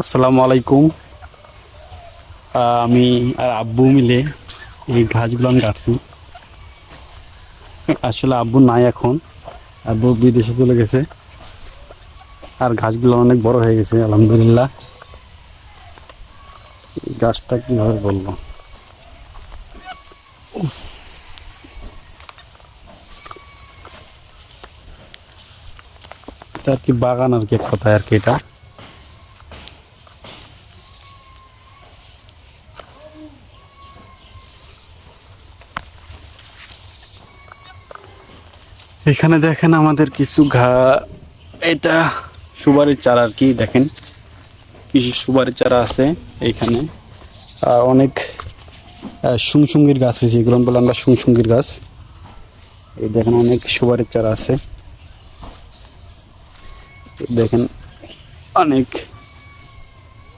আসসালামু আলাইকুম। আমি আর আব্বু মিলে এই গাছগুলো আমি কাটছি। আসলে আব্বু নাই এখন। আব্বু বিদেশে চলে গেছে। আর গাছগুলো অনেক বড় হয়ে গেছে, আলহামদুলিল্লাহ। গাছটা কীভাবে বলব? এটা আর কি বাগান আর কি এক কথায় আর কি এটা। এখানে দেখেন আমাদের কিছু ঘা, এটা সুবারের চারা আর কি, দেখেন। কিছু সুবারের চারা আছে এইখানে আর অনেক সুংসুঙ্গির গাছ আছে এগুলো বলে আমরা সুংসুঙ্গির গাছ। এই দেখেন অনেক সুবারের চারা আছে। দেখেন অনেক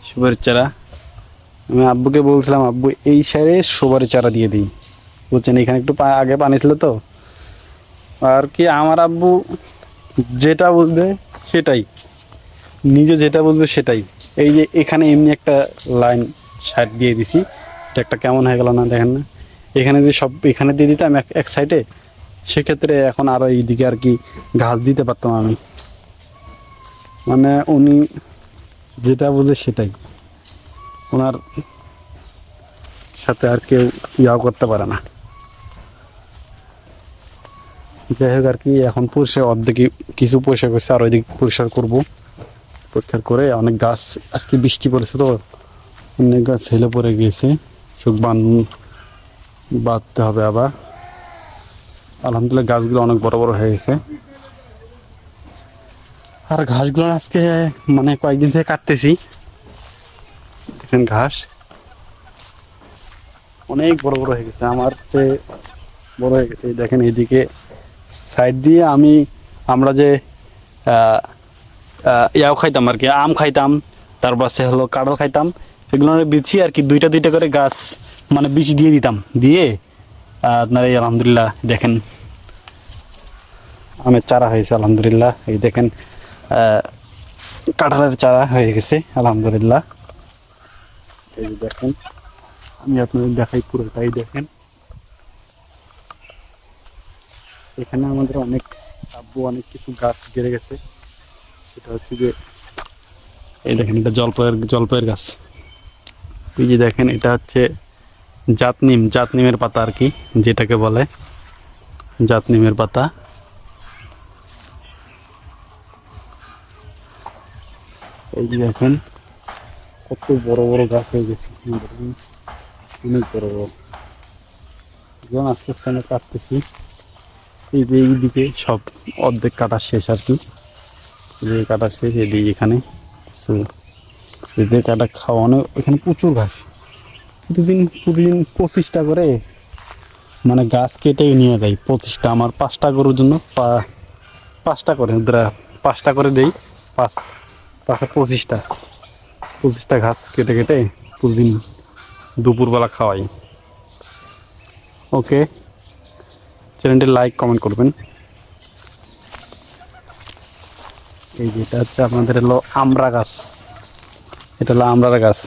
সুপারির চারা। আমি আব্বুকে বলছিলাম, আব্বু, এই সাইডে সুবারের চারা দিয়ে দিই। বুঝছেন এখানে একটু আগে পানি ছিল তো? আর কি আমার আব্বু যেটা বুঝবে সেটাই। নিজে যেটা বুঝবে সেটাই। এই যে এখানে এমনি একটা লাইন সাইড দিয়ে দিছি। এটা একটা কেমন হয়ে গেল না দেখেন না। এখানে যে সব এখানে দিয়ে দিতাম এক এক সাইডে সেক্ষেত্রে এখন আরও এইদিকে আর কি ঘাস দিতে পারতাম আমি। মানে উনি যেটা বুঝে সেটাই। ওনার সাথে আর কেউ ইয়াও করতে পারে না। যাই হোক আর কি, এখন পরিষ্কার অর্ধেক কিছু পরিষ্কার করছে, আর ওইদিকে পরিষ্কার করব। পরিষ্কার করে অনেক গাছ, আজকে বৃষ্টি পড়েছে তো, অনেক গাছ হেলে পড়ে গিয়েছে। চোখ বান, বাঁধতে হবে আবার। আলহামদুলিল্লাহ গাছগুলো অনেক বড় বড় হয়ে গেছে। আর ঘাসগুলো আজকে মানে কয়েকদিন থেকে কাটতেছি। দেখেন ঘাস। অনেক বড় বড় হয়ে গেছে, আমার চেয়ে বড় হয়ে গেছে। দেখেন এইদিকে সাইড দিয়ে আমি, আমরা যে ইয়াও খাইতাম আর কি, আম খাইতাম, তারপর সে হলো কাঁঠাল খাইতাম, এগুলো বিছি আর কি, দুইটা দুইটা করে গাছ মানে বীজ দিয়ে দিতাম, দিয়ে আপনার এই আলহামদুলিল্লাহ দেখেন, আমের চারা হয়েছে, আলহামদুলিল্লাহ, এই দেখেন কাঁঠালের চারা হয়ে গেছে, আলহামদুলিল্লাহ। এই দেখেন, আমি আপনাদের দেখাই পুরোটাই দেখেন। এখানে আমাদের অনেক আব্বু অনেক কিছু গাছ গেড়ে গেছে। সেটা হচ্ছে যে এই দেখেন এটা জলপাইয়ের জলপাইয়ের গাছ। এই যে দেখেন এটা হচ্ছে জাতনিম জাতনিমের পাতা আর কি যেটাকে বলে জাতনিমের পাতা। এই যে দেখেন কত বড় বড় গাছ হয়ে গেছে। অনেক বড় বড়। যেমন আস্তে আস্তে আমরা কাটতেছি। এই যে এইদিকে সব অর্ধেক কাটা শেষ আর কি। এদিকে কাটা শেষ, এদিকে এখানে কিছু এদিকে কাটা খাওয়ানো এখানে প্রচুর ঘাস। প্রতিদিন প্রতিদিন পঁচিশটা করে মানে গাছ কেটে নিয়ে যায় পঁচিশটা। আমার পাঁচটা গরুর জন্য পাঁচটা করে পাঁচটা করে দেই, পাঁচ পাঁচটা পঁচিশটা। পঁচিশটা ঘাস কেটে কেটে প্রতিদিন দুপুরবেলা খাওয়াই। ওকে। চ্যানেলটি লাইক, কমেন্ট করবেন। এই যেটা হচ্ছে আপনাদের হলো আমরা গাছ। এটা হলো আমরার গাছ।